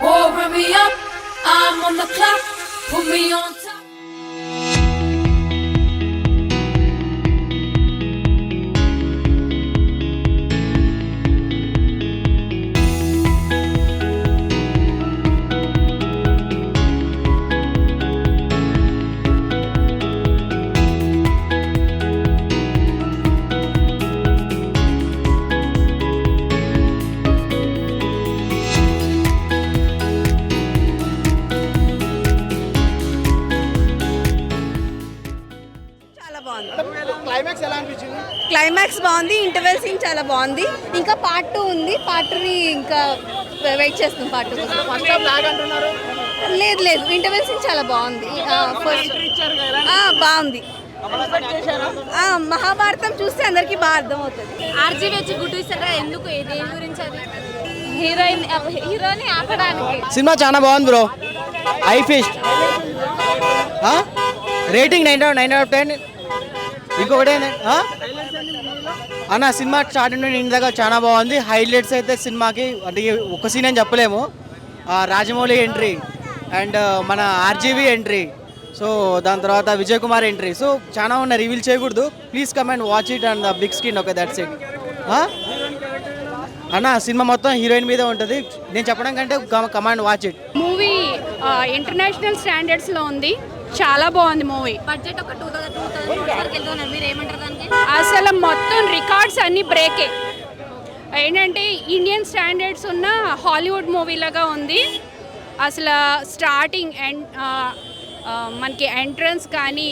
Oh, me up. I'm on the clock. Put me on బాగుంది interval scene చాలా బాగుంది. ఇంకా పార్ట్ టూ ఉంది. పార్ట్ త్రీ ఇంకా వెయిట్ చేస్తున్నాం part two first half lag అంటున్నారు? లేదు లేదు. ఇంటర్వెల్ సీన్ చాలా బాగుంది. ఫస్ట్ బాగుంది. మహాభారతం చూస్తే అందరికీ బాగా అర్థమవుతుంది. ఆర్జీ వచ్చి గుడ్డు ఇస్తారా ఎందుకు? ఏ- దేని గురించి అది? హీరోయిన్ హీరోని ఆపడానికి. సినిమా చాలా బాగుంది bro. I first rating nine nine out ten ఇంకొకటి అన్న సినిమా స్టార్టింగ్ నుండి ఇంటి దాకా చాలా బాగుంది. హైలైట్స్ అయితే సినిమాకి అంటే ఒక సీన్ అని చెప్పలేము. రాజమౌళి ఎంట్రీ అండ్ uh, మన ఆర్జీవి ఎంట్రీ సో దాని తర్వాత విజయ్ కుమార్ ఎంట్రీ సో చాలా ఉన్నాయి. రివీల్ చేయకూడదు. Please come and watch it and the big screen okay that's it అన్న సినిమా మొత్తం హీరోయిన్ మీదే ఉంటుంది. నేను చెప్పడం కంటే come and watch it movie international స్టాండర్డ్స్లో ఉంది. చాలా బాగుంది మూవీ. బడ్జెట్ ఒక టూ థౌసండ్ టూ థౌసండ్ వరకు వెళ్తున్నారు మీరు? ఏమంటారు దానికి? అసలు మొత్తం రికార్డ్స్ అన్ని బ్రేకే ఏంటంటే ఇండియన్ స్టాండర్డ్స్ ఉన్న హాలీవుడ్ మూవీ లాగా ఉంది. అసలు స్టార్టింగ్ అండ్ మనకి ఎంట్రన్స్ కానీ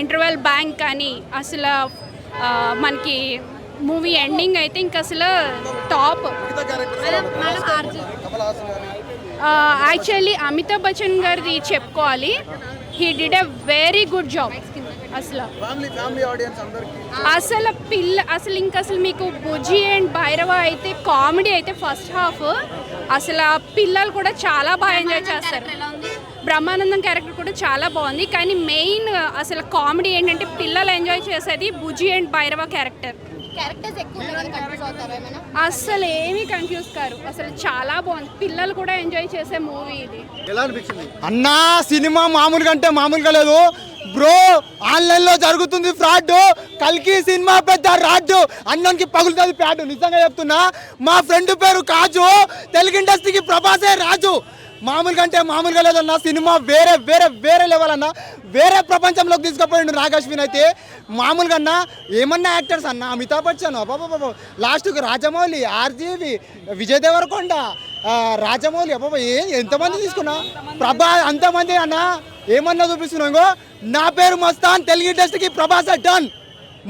ఇంటర్వెల్ బ్యాంక్ కానీ అసలు మనకి మూవీ ఎండింగ్ అయితే ఇంకా అసలు టాప్ యాక్చువల్లీ అమితాబ్ బచ్చన్ గారిది చెప్పుకోవాలి. He did a very good job అసలు. అసలు పిల్ల అసలు ఇంకా అసలు మీకు బుజ్జి అండ్ భైరవ అయితే కామెడీ అయితే ఫస్ట్ హాఫ్ అసలు ఆ పిల్లలు కూడా చాలా బాగా ఎంజాయ్ చేస్తారు. బ్రహ్మానందం క్యారెక్టర్ కూడా చాలా బాగుంది. కానీ మెయిన్ అసలు కామెడీ ఏంటంటే పిల్లలు ఎంజాయ్ చేసేది Bujji and Bhairava character characters ఎక్కువ అసలు ఏమీ కన్ఫ్యూజ్ కారు. అసలు చాలా బాగుంది. పిల్లలు కూడా ఎంజాయ్ చేసే మూవీ ఇది. అన్నా సినిమా మామూలుగా అంటే మామూలుగా లేదు. బ్రో ఆన్లైన్లో జరుగుతుంది ఫ్రాడ్. కల్కి సినిమా పెద్ద రాడ్డు అన్నానికి పగులుతుంది ప్యాడ్. నిజంగా చెప్తున్నా. మా ఫ్రెండ్ పేరు కాజు. తెలుగు ఇండస్ట్రీకి ప్రభాసే రాజు. మామూలుగా అంటే మామూలుగా లేదన్న సినిమా వేరే వేరే వేరే లెవెల్ అన్న వేరే ప్రపంచంలోకి తీసుకుపోయిండు నాగశ్విన్ అయితే. మామూలుగా అన్న ఏమన్నా యాక్టర్స్ అన్న అమితాబ్ బచ్చన్ బాబా లాస్ట్కి రాజమౌళి ఆర్జీవి విజయ్ దేవరకొండ రాజమౌళి అబ్బాబా ఏ ఎంతమంది తీసుకున్నా? ప్రభా అంతమంది అన్న ఏమన్నా చూపిస్తున్నాగో నా పేరు మస్తాన్ తెలుగు ఇండస్ట్రీకి ప్రభాస్ డన్.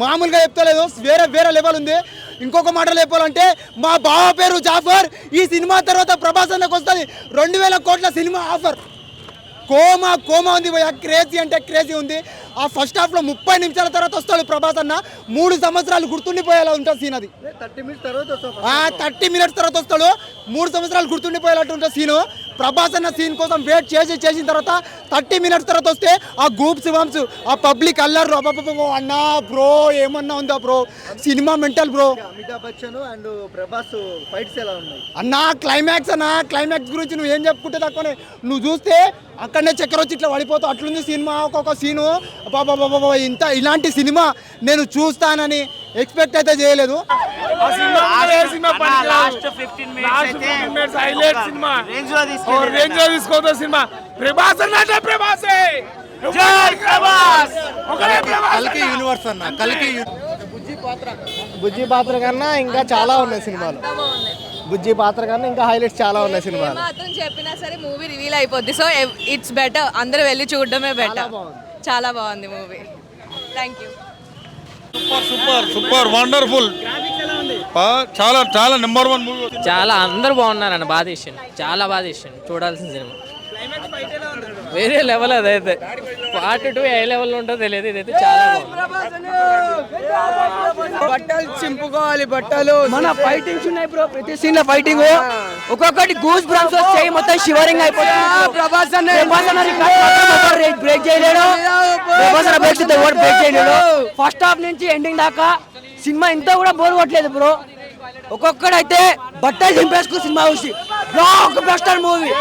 మామూలుగా చెప్తలేదు వేరే వేరే లెవెల్ ఉంది. ఇంకొక మాటలు చెప్పాలంటే మా బావ పేరు జాఫర్. ఈ సినిమా తర్వాత ప్రభాస్ అన్నకు వస్తుంది. రెండు వేల కోట్ల సినిమా ఆఫర్. కోమా కోమా ఉంది భయ్యా. క్రేజీ అంటే క్రేజీ ఉంది. ఆ ఫస్ట్ హాఫ్లో ముప్పై నిమిషాల తర్వాత వస్తాడు ప్రభాస్ అన్న మూడు సంవత్సరాలు గుర్తుండిపోయేలా ఉంటుంది సీన్ అది. థర్టీ మినిట్స్ తర్వాత వస్తాడు. మూడు సంవత్సరాలు గుర్తుండిపోయేటట్టు ఉంటుంది సీను ప్రభాస్ అన్న సీన్ కోసం వెయిట్ చేసి చేసిన తర్వాత థర్టీ మినిట్స్ తర్వాత వస్తే ఆ గూప్స్ వంప్స్ ఆ పబ్లిక్ అబ్బబ్బబ్బో అన్నా బ్రో ఏమన్నా ఉందా bro? Cinema mental bro. Amitabh Bachchan and Prabhas fights ఎలా ఉన్నాయి? అన్నా క్లైమాక్స్ అన్నా క్లైమాక్స్ గురించి నువ్వు ఏం చెప్పుకుంటే తక్కువనే నువ్వు చూస్తే అక్కడనే చక్కెర వచ్చి ఇట్లా పడిపోతావు అట్లుంది సినిమా ఒక్కొక్క సీను బాబా ఇంత ఇలాంటి సినిమా నేను చూస్తానని. ఎక్స్పెక్ట్ అయితే చేయలేదు. సినిమా తీసుకోవద్దు సినిమా ప్రభాస్. అన్నట్టే ప్రభాసే! కల్కి యూనివర్స్ అన్న. కల్కి బుజ్జి పాత్ర. కన్నా ఇంకా చాలా ఉన్నాయి సినిమాలు. బుజ్జి పాత్ర కన్నా ఇంకా హైలైట్స్ చాలా ఉన్నాయి సినిమాలు. మాత్రం చెప్పినా సరే మూవీ రివీల్ అయిపోద్ది. సో ఇట్స్ బెటర్ అందరూ వెళ్ళి చూడడమే బెటర్ చాలా బాగుంది. Movie thank you super super wonderful. చాలా చాలా నెంబర్ వన్ మూవీ చాలా అందరు బాగున్నారండి బాధ ఇచ్చింది చాలా బాధ ఇచ్చింది చూడాల్సిన సినిమా. వేరే లెవెల్ అదైతే. పార్ట్ టూ ఏ లెవెల్ ఉంటుందో తెలియదు ఇదైతే చాలా బాగుంది. బట్టలు చింపుకోవాలి బట్టలు. మన ఫైటింగ్స్ ఉన్నాయి బ్రో ప్రతి సీన్లో ఫైటింగ్ ఒక్కొక్కటి గూస్ బ్రామ్స్ వచ్చాయి మొత్తం షివరింగ్ అయిపోతుంది. ప్రభాస్ బ్రేక్ చేయలేడు. ప్రభాస్ బ్రేక్ బ్రేక్ చేయలేడు. ఫస్ట్ హాఫ్ నుంచి ఎండింగ్ దాకా సినిమా ఇంత కూడా బోర్ కొట్టలేదు బ్రో. ఒక్కొక్కడైతే బట్టలు చింపేసుకు సినిమా చూసి. బ్లాక్ బస్టర్ మూవీ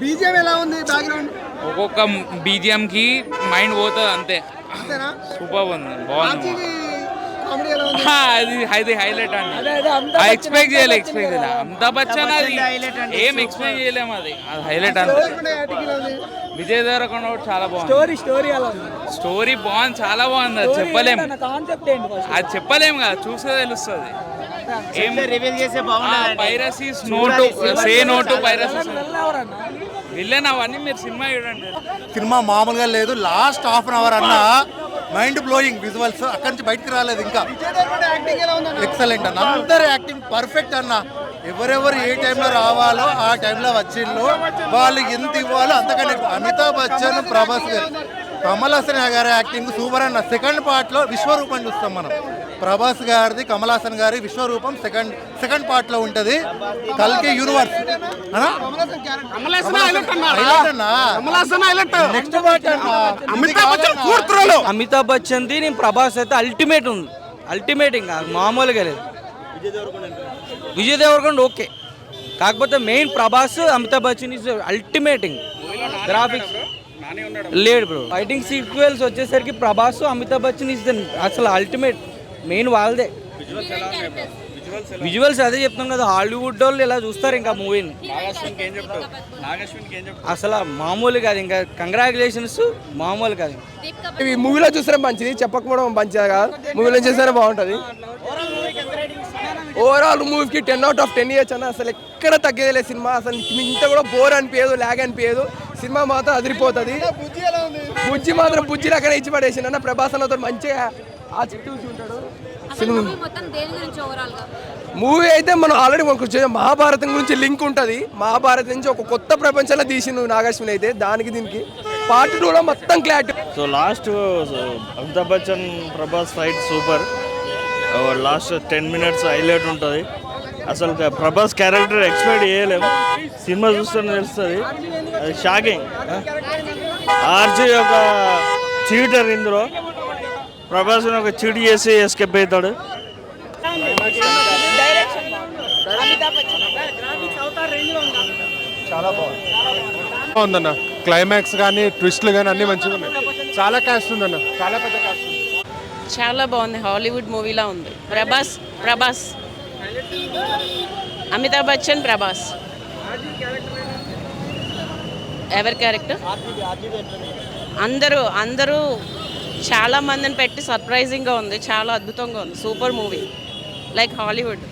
బీజేపీ ఎలా ఉంది బ్యాక్గ్రౌండ్ ఒక్కొక్క బీజిఎం కి మైండ్ పోతుంది అంతే. సూపర్ ఉంది బాగుంది. కామెడీ ఎలా ఉంది? ఆ, అది అది హైలైట్ అండి. ఎక్స్పెక్ట్ చేయలే ఎక్స్పెక్ట్ చేయలే. అమితాబ్ బచ్చన్ అది ఏం ఎక్స్పెక్ట్ చేయలేము అది. అది హైలైట్ అంతే. విజయ్ దేవరకొండ కూడా చాలా బాగుంది. స్టోరీ అలా ఉంది. స్టోరీ బాగుంది చాలా బాగుంది అది చెప్పలేం. కాన్సెప్ట్ ఏంటి first? అది చెప్పలేం కదా చూస్తే తెలుస్తుంది. ఏం రివీల్ చేస్తే piracies no to say no to piracies villain అవన్నీ మీరు సినిమా చూడండి. సినిమా మామూలుగా లేదు. లాస్ట్ హాఫ్ అన్ అవర్ అన్న మైండ్ బ్లోయింగ్ విజువల్స్ అక్కడి నుంచి బయటకు రాలేదు ఇంకా. ఎక్సలెంట్ అన్న. అందరు యాక్టింగ్ పర్ఫెక్ట్ అన్న. ఎవరెవరు ఏ టైంలో రావాలో ఆ టైంలో వచ్చిండ్రు వాళ్ళు ఎంత ఇవ్వాలో అంతకంటే అమితాబ్ బచ్చన్ ప్రభాస్ గారు. కమల్ హాసన్ గారి యాక్టింగ్ సూపర్ అన్న. సెకండ్ పార్ట్లో విశ్వరూపం చూస్తాం మనం. ప్రభాస్ గారిది కమల్ హాసన్ గారి విశ్వరూపం సెకండ్ సెకండ్ పార్ట్లో ఉంటది. కల్కి universe next part Amitabh Bachchan the నేను ప్రభాస్ అయితే అల్టిమేట్ ఉంది. అల్టిమేట్ ఇంకా మామూలుగా లేదు. విజయ్ దేవరకొండ ఓకే. కాకపోతే main Prabhas Amitabh Bachchan is ultimating graphics లేడు బ్రో. ఫైటింగ్ సీక్వెల్స్ వచ్చేసరికి ప్రభాస్ అమితాబ్ బచ్చన్ ఇస్ ద అసలు అల్టిమేట్ మెయిన్ వాళ్ళదే. విజువల్స్ అదే చెప్తాం కదా హాలీవుడ్ వాళ్ళు ఇలా చూస్తారు ఇంకా మూవీని అసలు మామూలు కాదు ఇంకా కంగ్రాచులేషన్స్ మామూలు కాదు. ఈ మూవీలో చూస్తే మంచిది చెప్పకపోవడం మంచిది కాదు. మూవీలో చూస్తేనే బాగుంటుంది. ఓవరాల్ మూవీకి ten out of ten years అన్న. అసలు ఎక్కడ తగ్గేదిలే సినిమా. అసలు ఇంత కూడా బోర్ అనిపించదు లాగ్ అనిపించదు సినిమా మాత్రం అదిరిపోతుంది. బుజ్జి మాత్రం బుజ్జి అక్కడ ఇచ్చి పడేసిండు అన్న. ప్రభాస్ అన్నతో మంచిగా ఆ చుట్టూ ఉంటాడు సినిమా. మొత్తం దేని గురించి ఓవరాల్గా? మూవీ అయితే మనం ఆల్రెడీ మనకు మహాభారతం గురించి లింక్ ఉంటుంది. మహాభారతం నుంచి ఒక కొత్త ప్రపంచంలో తీసిండు నాగార్జున అయితే దానికి దీనికి. పార్ట్ టూలో మొత్తం clarity. So last Amitabh Bachchan Prabhas fight super last ten minutes highlight ఉంటుంది. అసలు ప్రభాస్ క్యారెక్టర్ ఎక్స్పెక్ట్ చేయలేము సినిమా చూస్తేనే తెలుస్తుంది. అది షాకింగ్ ఆర్జీ ఒక చీటర్ ఇందులో. ప్రభాస్ ఒక చీట్ చేసి ఎస్కేప్ అవుతాడు ఉందన్న. క్లైమాక్స్ కానీ ట్విస్ట్లు కానీ అన్ని మంచిగా ఉన్నాయి. చాలా కాస్ట్ ఉందన్న. చాలా పెద్ద కాస్ట్ ఉంది. చాలా బాగుంది. హాలీవుడ్ మూవీలా ఉంది. ప్రభాస్ ప్రభాస్. అమితాబ్ బచ్చన్ ప్రభాస్. ఎవరి క్యారెక్టర్ అందరూ అందరూ చాలా మందిని పెట్టి సర్ప్రైజింగ్గా ఉంది. చాలా అద్భుతంగా ఉంది. Super movie. Like Hollywood.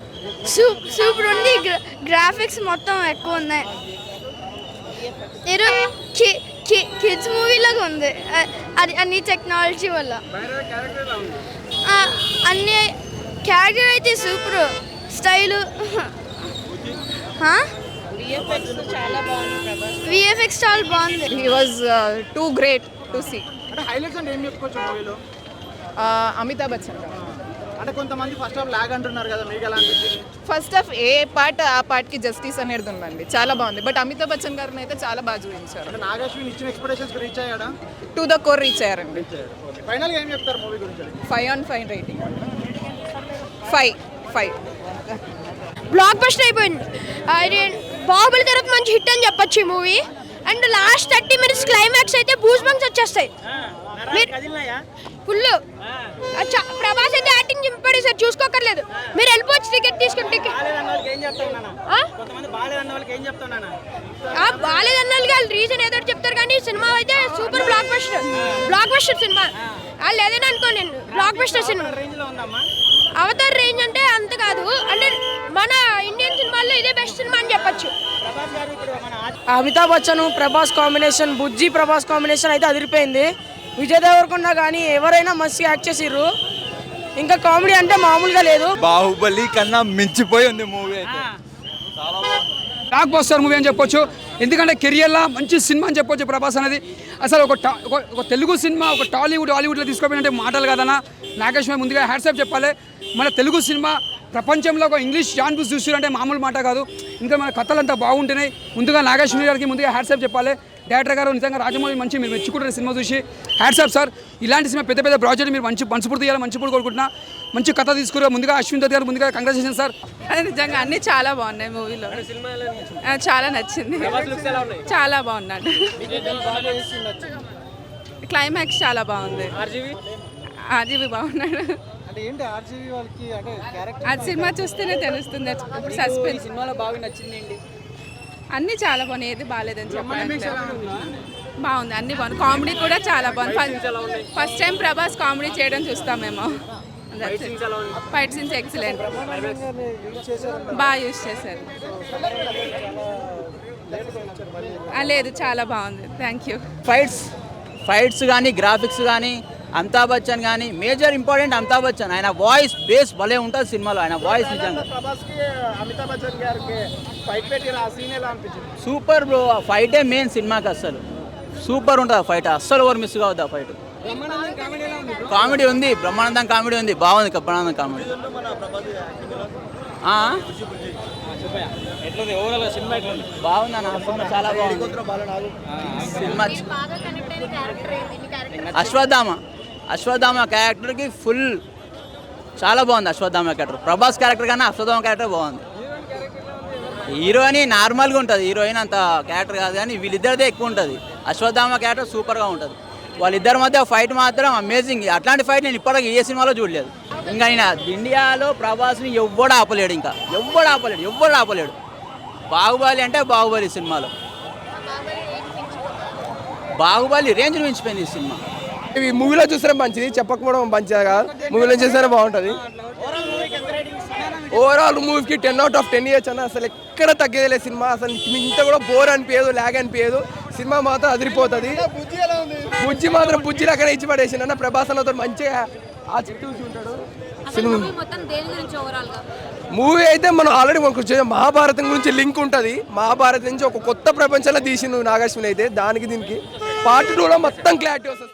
Super ఉంది. గ్రాఫిక్స్ మొత్తం ఎక్కువ ఉన్నాయి. కిడ్స్ మూవీ లాగా ఉంది. అది అన్ని టెక్నాలజీ వల్ల. అన్ని క్యారెక్టర్ అయితే సూపర్. స్టైలు. చాలా బాగుంది విఎఫ్ఎక్స్ చాలా బాగుంది. He was too great to see highlights అంటే ఏం చెప్పుకోవచ్చు మూవీలో? అమితాబ్ బచ్చన్ అంటే కొంతమంది ఫస్ట్ హాఫ్ లాగ్ అంటున్నారు కదా మీకు ఎలా అనిపించింది? ఫస్ట్ ఆఫ్ ఏ పార్ట్ ఆ పార్ట్కి జస్టిస్ అనేది ఉందండి. చాలా బాగుంది. బట్ అమితాబ్ బచ్చన్ గారిని అయితే చాలా బాగా చూపించారు. అంటే నాగేశ్వరి ఇచ్చిన ఎక్స్పెక్టేషన్స్ రీచ్ అయ్యాడా? టు ద కోర్ రీచ్ అయ్యారండి. ఫైనల్ ఏం చెప్తారు మూవీ గురించి? Five on five rating five five blockbuster అయిపోయింది అది బాహుబలి తర్వాత మంచి హిట్ అని చెప్పొచ్చు ఈ movie and last thirty minutes climax అయితే బంక్స్ వచ్చేస్తాయి. ఫుల్ ప్రభాస్ అయితే యాక్టింగ్ చింపడి సార్ చూసుకోకర్లేదు. మీరు వెళ్ళిపోవచ్చు టికెట్ తీసుకుని టికెట్ బాగాలేదన్న వాళ్ళు రీజన్ ఏదో చెప్తారు కానీ సినిమా అయితే super blockbuster blockbuster cinema వాళ్ళు ఏదైనా అనుకో నేను. Blockbuster cinema. Avatar range అంటే అంత కాదు. అంటే మన ఇదే బెస్ట్ సినిమా అని చెప్పొచ్చు. అమితాబ్ బచ్చన్ ప్రభాస్ కాంబినేషన్ బుజ్జి ప్రభాస్ కాంబినేషన్ అయితే అదిరిపోయింది. విజయ్ దేవరకొండ కానీ ఎవరైనా మస్తు యాక్ట్ చేసిర్రు. ఇంకా కామెడీ అంటే మామూలుగా లేదు. బాహుబలి కన్నా మించిపోయి ఉంది మూవీ అయితే. బ్లాక్ బస్టర్ మూవీ అని చెప్పొచ్చు. ఎందుకంటే కెరియర్లో మంచి సినిమా అని చెప్పొచ్చు ప్రభాస్ అనేది. అసలు ఒక టా- ఒక- ఒక తెలుగు సినిమా ఒక టాలీవుడ్ హాలీవుడ్లో తీసుకోపోయినంటే మాటలు కాదన్నా. నాగేశ్వర ముందుగా హ్యాట్సాప్ చెప్పాలి. మన తెలుగు సినిమా ప్రపంచంలో ఒక ఇంగ్లీష్ జాన్ బుస్ చూసారంటే మామూలు మాట కాదు. ఇంకా మన కథలు అంతా బాగుంటున్నాయి. ముందుగా నాగేశ్వరి గారికి ముందుగా హ్యాట్సాప్ చెప్పాలి. డైరెక్టర్ గారు నిజంగా రాజమౌళి మంచి మీరు మెచ్చుకుంటారు సినిమా చూసి హ్యాట్సాప్ సార్. ఇలాంటి సినిమా పెద్ద పెద్ద ప్రాజెక్ట్ మీరు మంచి మనస్ఫూర్తి చేయాలి మంచి పూట కోరుకుంటున్నా. మంచి కథ తీసుకురా. ముందుగా అశ్విన్ దత్ గారు ముందుగా కంగ్రాచులేషన్ సార్. అది నిజంగా అన్ని చాలా బాగున్నాయి మూవీలో. చాలా నచ్చింది. చాలా బాగున్నాడు. క్లైమాక్స్ చాలా బాగుంది. ఆర్జీవి బాగున్నాడు. అది సినిమా చూస్తేనే తెలుస్తుంది. ఇప్పుడు సస్పెన్స్ సినిమాలో బాగా నచ్చింది అన్ని చాలా బాగున్నాయి. ఏది బాగాలేదని చెప్పాలంటే. బాగుంది. అన్ని బాగుంది కామెడీ కూడా చాలా బాగుంది. ఫస్ట్ టైం ప్రభాస్ కామెడీ చేయడం చూస్తామేమో ఫైట్ సీన్స్ ఎక్సలెంట్ బాగా యూజ్ చేశారు. లేదు చాలా బాగుంది. థ్యాంక్ యూ ఫైట్స్ ఫైట్స్ కానీ గ్రాఫిక్స్ కానీ అమితాబ్ బచ్చన్ కానీ మేజర్ ఇంపార్టెంట్ అమితాబ్ బచ్చన్. ఆయన వాయిస్ బేస్ భలే ఉంటుంది సినిమాలో ఆయన వాయిస్ నిజంగా. సూపర్ బ్రో ఆ ఫైటే మెయిన్ సినిమాకి అస్సలు. సూపర్ ఉంటుంది ఆ ఫైట్ అస్సలు ఎవరు మిస్ కావద్దు ఆ ఫైట్. కామెడీ ఉంది బ్రహ్మానందం కామెడీ ఉంది బాగుంది బ్రహ్మానందం కామెడీ. ఆ? బాగుంది అన్న సినిమా చాలా బాగుంది. సినిమా అశ్వత్థామ. అశ్వత్థామ క్యారెక్టర్కి ఫుల్ చాలా బాగుంది అశ్వత్థామ క్యారెక్టర్. ప్రభాస్ క్యారెక్టర్ కన్నా అశ్వత్థామ క్యారెక్టర్ బాగుంది. హీరోయిన్ నార్మల్గా ఉంటుంది. హీరోయిన్ అంత క్యారెక్టర్ కాదు కానీ వీళ్ళిద్దరిదే ఎక్కువ ఉంటుంది. అశ్వత్థామ క్యారెక్టర్ సూపర్గా ఉంటుంది. వాళ్ళిద్దరి మధ్య ఫైట్ మాత్రం అమేజింగ్ అట్లాంటి ఫైట్ నేను ఇప్పటికీ ఏ సినిమాలో చూడలేదు. ఇంకా ఆయన ఇండియాలో ప్రభాస్ని ఎవ్వడు ఆపలేడు ఇంకా. ఎవ్వడు ఆపలేడు. ఎవ్వడు ఆపలేడు. బాహుబలి అంటే బాహుబలి సినిమాలో. బాహుబలి రేంజ్ మించిపోయింది ఈ సినిమా. ఇవి మూవీలో చూస్తే మంచిది చెప్పకపోవడం మంచిది కాదు. మూవీలో చూస్తేనే బాగుంటుంది. ఓవరాల్ మూవీకి ten out of ten years అన్న అసలు ఎక్కడ తగ్గేదిలే సినిమా. అసలు ఇంత కూడా బోర్ అనిపించదు లాగ్ అనిపించదు. సినిమా మాత్రం అదిరిపోతుంది. బుజ్జి మాత్రం బుజ్జిని అక్కడ ఇచ్చి పడేసి అన్న ప్రభాస్ అన్నతో మంచిగా ఆ చుట్టూ ఉంటాడు సినిమా మూవీ అయితే మనం ఆల్రెడీ మనకు మహాభారతం గురించి లింక్ ఉంటుంది. మహాభారతం నుంచి ఒక కొత్త ప్రపంచంలో తీసిండు నాగశ్విని అయితే దానికి దీనికి. పార్ట్ టూలో మొత్తం క్లారిటీ వస్తుంది.